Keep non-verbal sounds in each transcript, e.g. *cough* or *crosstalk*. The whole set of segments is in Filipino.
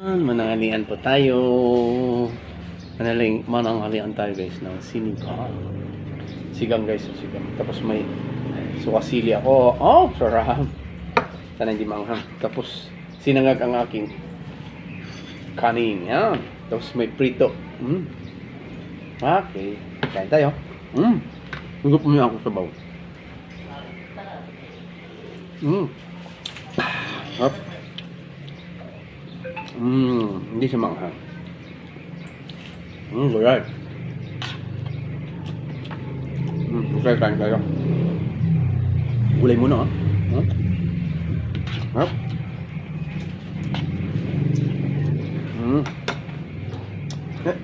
Manangalian po tayo. Manaling, mananghalian tayo guys ng sinigang. Sigang guys, oh, sigang. Tapos may sukasili ako. Oh, sarap. Sana hindi manghang. Tapos sinangag ang aking kanin. Yan. Tapos may prito. Mm. Okay. Kain tayo. Mm. Hugot mo ako sa baw. Mm. Sarap. Mm, hindi siya manghang. Mm, gulay. Mm, gulay kain tayo. Gulay muna, ah. Huh? Huh? Mm. Eh.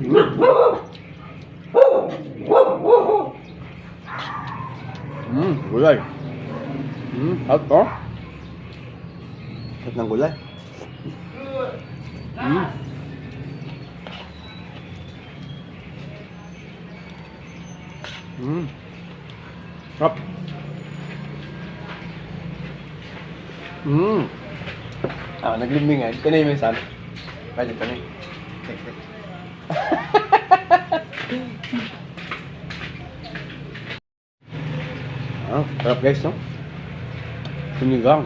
Mm. Mm, gulay. Mm, hot to. Hot ng gulay. Mm. Mm. Hop. Mm. Ah, naglimbingan. Kanay mo san? Kaya *laughs* kanay. Ah, sarap guys, no? Sinigang.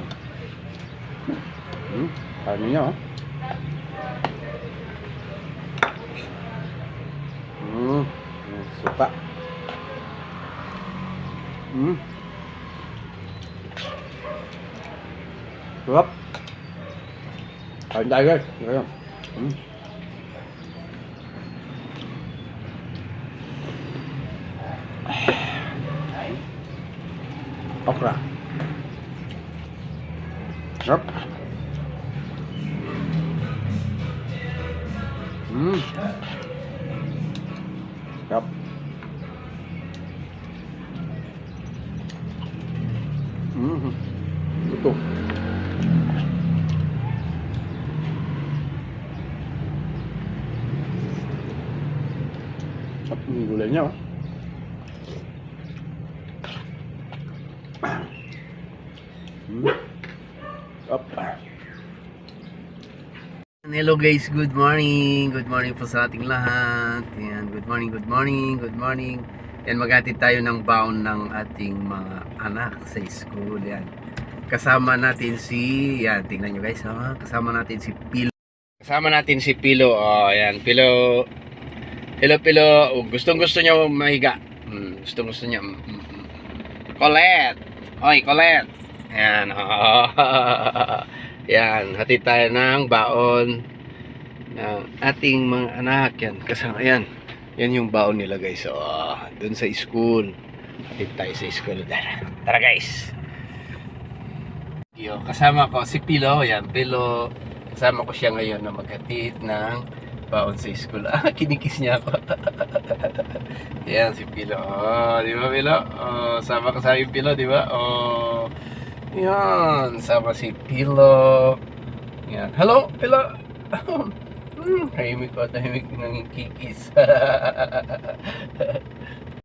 Hmm, kaya niya, ah. Hmm, suka. Hmm. Sarap. Kain tayo guys. Ayan. Hmm. Okra. Sarap. Hmm. Sarap. Hmm. Ito. Sarap yung gulay niya, oh. Hmm. Up. Hello guys, good morning. Good morning po sa ating lahat. Yan, good morning, good morning, good morning. Yan, maghatid tayo ng baon ng ating mga anak sa school. Yan. Kasama natin si, yan, tingnan nyo guys, ha? Kasama natin si Pilo. Kasama natin si Pilo. Oh, yan, Pilo. Pilo, Pilo. Oh, gustong gusto niya mahiga. Hmm, gustong gusto niya. Mm, mm, mm. Colette. Oy, Colette. Yan. Oh. *laughs* Yan. Hatid tayo ng baon ng ating mga anak. Yan. Kasama yan. Yan yung baon nila guys. So, dun sa school. Hatid tayo sa school. Tara, Tara guys. Yo, kasama ko si Pilo. Yan. Pilo. Kasama ko siya ngayon na maghatid ng baon sa school. Ah, *laughs* kinikis niya ako. *laughs* Yan si Pilo. Oh, di ba Pilo? Oh, sama ka sa akin Pilo, di ba? Oh. Yan, sama si Pilo. Yan. Hello, Pilo. *laughs* hmm, tahimik ko, tahimik nang kikis. *laughs*